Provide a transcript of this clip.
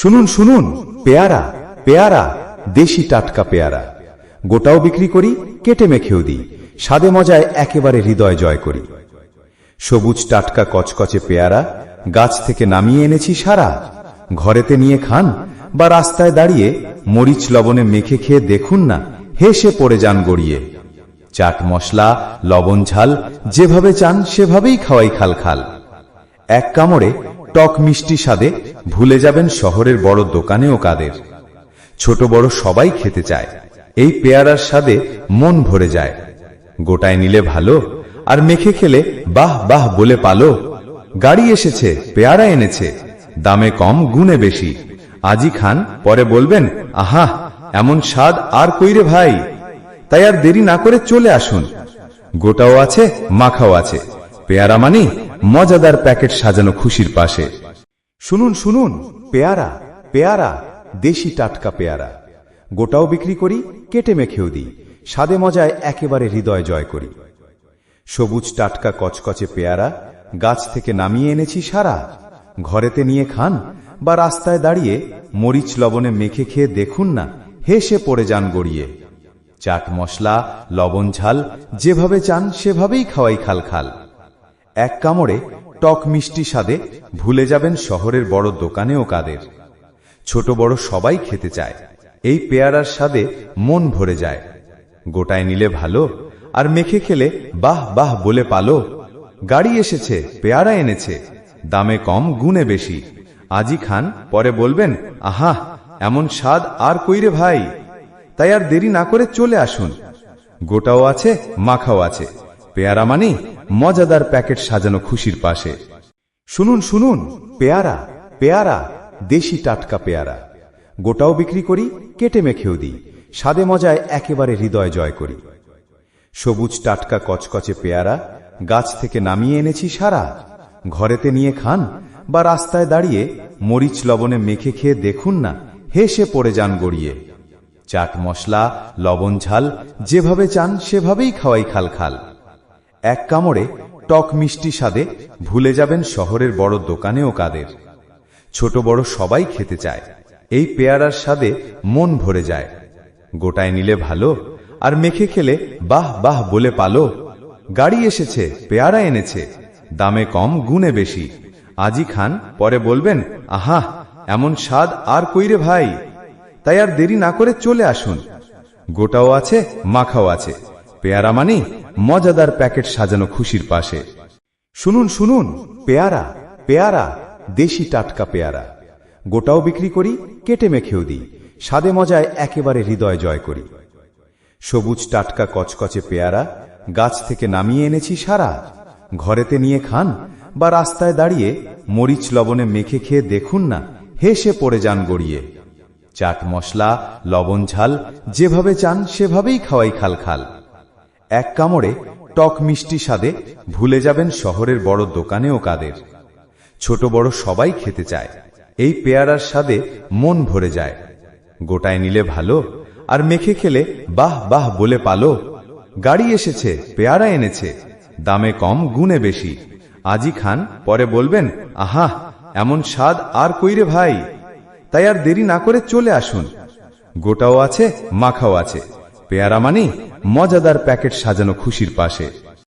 শুনুন শুনুন, পেয়ারা পেয়ারা, দেশি টাটকা পেয়ারা। গোটাও বিক্রি করি, কেটে মেখেও দিই। স্বাদে মজায় একেবারে হৃদয় জয় করি। সবুজ টাটকা কচকচে পেয়ারা, গাছ থেকে নামিয়ে এনেছি সারা। ঘরেতে নিয়ে খান বা রাস্তায় দাঁড়িয়ে মরিচ লবণে মেখে খেয়ে দেখুন না, হেসে পড়ে যান গড়িয়ে। চাট মশলা, লবণ ঝাল, যেভাবে চান সেভাবেই খাওয়াই খাল খাল। এক কামড়ে টক মিষ্টি স্বাদে ভুলে যাবেন শহরের বড় দোকানে ও কাদের। ছোট বড় সবাই খেতে চায়, এই পেয়ারার স্বাদে মন ভরে যায়। গোটায় নিলে ভালো, আর মেখে খেলে বাহ বাহ বলে পালো। গাড়ি এসেছে, পেয়ারা এনেছে, দামে কম, গুণে বেশি। আজি খান, পরে বলবেন, আহা, এমন স্বাদ আর কইরে ভাই? তাই আর দেরি না করে চলে আসুন। গোটাও আছে, মাখাও আছে। পেয়ারা মানি মজাদার প্যাকেট সাজানো খুশির পাশে। শুনুন শুনুন, পেয়ারা পেয়ারা, দেশি টাটকা পেয়ারা। গোটাও বিক্রি করি, কেটে মেখেও দিই। স্বাদে মজায় একেবারে হৃদয় জয় করি। সবুজ টাটকা কচকচে পেয়ারা, গাছ থেকে নামিয়ে এনেছি সারা। ঘরেতে নিয়ে খান বা রাস্তায় দাঁড়িয়ে মরিচ লবণে মেখে খেয়ে দেখুন না, হেসে পড়ে যান গড়িয়ে। চাট মশলা, লবণ ঝাল, যেভাবে চান সেভাবেই খাওয়াই খাল খাল। এক কামড়ে টক মিষ্টি স্বাদে ভুলে যাবেন শহরের বড় দোকানে ও কাদের। ছোট বড় সবাই খেতে চায়, এই পেয়ারার স্বাদে মন ভরে যায়। গোটায় নিলে ভালো, আর মেখে খেলে বাহ বাহ বলে পালো। গাড়ি এসেছে, পেয়ারা এনেছে, দামে কম, গুণে বেশি। আজি খান, পরে বলবেন, আহা, এমন স্বাদ আর কইরে ভাই? তাই আর দেরি না করে চলে আসুন। গোটাও আছে, মাখাও আছে। পেয়ারা মানি মজাদার প্যাকেট সাজানো খুশির পাশে। শুনুন শুনুন, পেয়ারা পেয়ারা, দেশি টাটকা পেয়ারা। গোটাও বিক্রি করি, কেটে মেখেও দিই। স্বাদে মজায় একেবারে হৃদয় জয় করি। সবুজ টাটকা কচকচে পেয়ারা, গাছ থেকে নামিয়ে এনেছি সারা। ঘরেতে নিয়ে খান বা রাস্তায় দাঁড়িয়ে মরিচ লবণে মেখে খেয়ে দেখুন না, হেসে পড়ে যান গড়িয়ে। চাট মশলা, লবণ ঝাল, যেভাবে চান সেভাবেই খাওয়াই খাল খাল। এক কামড়ে টক মিষ্টি স্বাদে ভুলে যাবেন শহরের বড় দোকানেও কাদের। ছোট বড় সবাই খেতে চায়, এই পেয়ারার স্বাদে মন ভরে যায়। গোটায় নিলে ভালো, আর মেখে খেলে বাহ বাহ বলে পালো। গাড়ি এসেছে, পেয়ারা এনেছে, দামে কম, গুণে বেশি। আজি খান, পরে বলবেন, আহা, এমন স্বাদ আর কইরে ভাই? তাই আর দেরি না করে চলে আসুন। গোটাও আছে, মাখাও আছে। পেয়ারা মানি মজাদার প্যাকেট সাজানো খুশির পাশে। শুনুন শুনুন, পেয়ারা পেয়ারা, দেশি টাটকা পেয়ারা। গোটাও বিক্রি করি, কেটে মেখেও দিই। স্বাদে মজায় একেবারে হৃদয় জয় করি। সবুজ টাটকা কচকচে পেয়ারা, গাছ থেকে নামিয়ে এনেছি সারা। ঘরেতে নিয়ে খান বা রাস্তায় দাঁড়িয়ে মরিচ লবণে মেখে খেয়ে দেখুন না, হেসে পড়ে যান গড়িয়ে। চাট মশলা, লবণ ঝাল, যেভাবে চান সেভাবেই খাওয়াই খাল খাল। এক কামড়ে টক মিষ্টি স্বাদে ভুলে যাবেন শহরের বড় দোকানেও কাদের। ছোট বড় সবাই খেতে চায়, এই পেয়ারার স্বাদে মন ভরে যায়। গোটায় নিলে ভালো, আর মেখে খেলে বাহ বাহ বলে পালো। গাড়ি এসেছে, পেয়ারা এনেছে, দামে কম, গুণে বেশি। আজি খান, পরে বলবেন, আহা, এমন স্বাদ আর কইরে ভাই? তাই আর দেরি না করে চলে আসুন। গোটাও আছে, মাখাও আছে। পেয়ারা মানি মজাদার প্যাকেট সাজানো খুশির পাশে।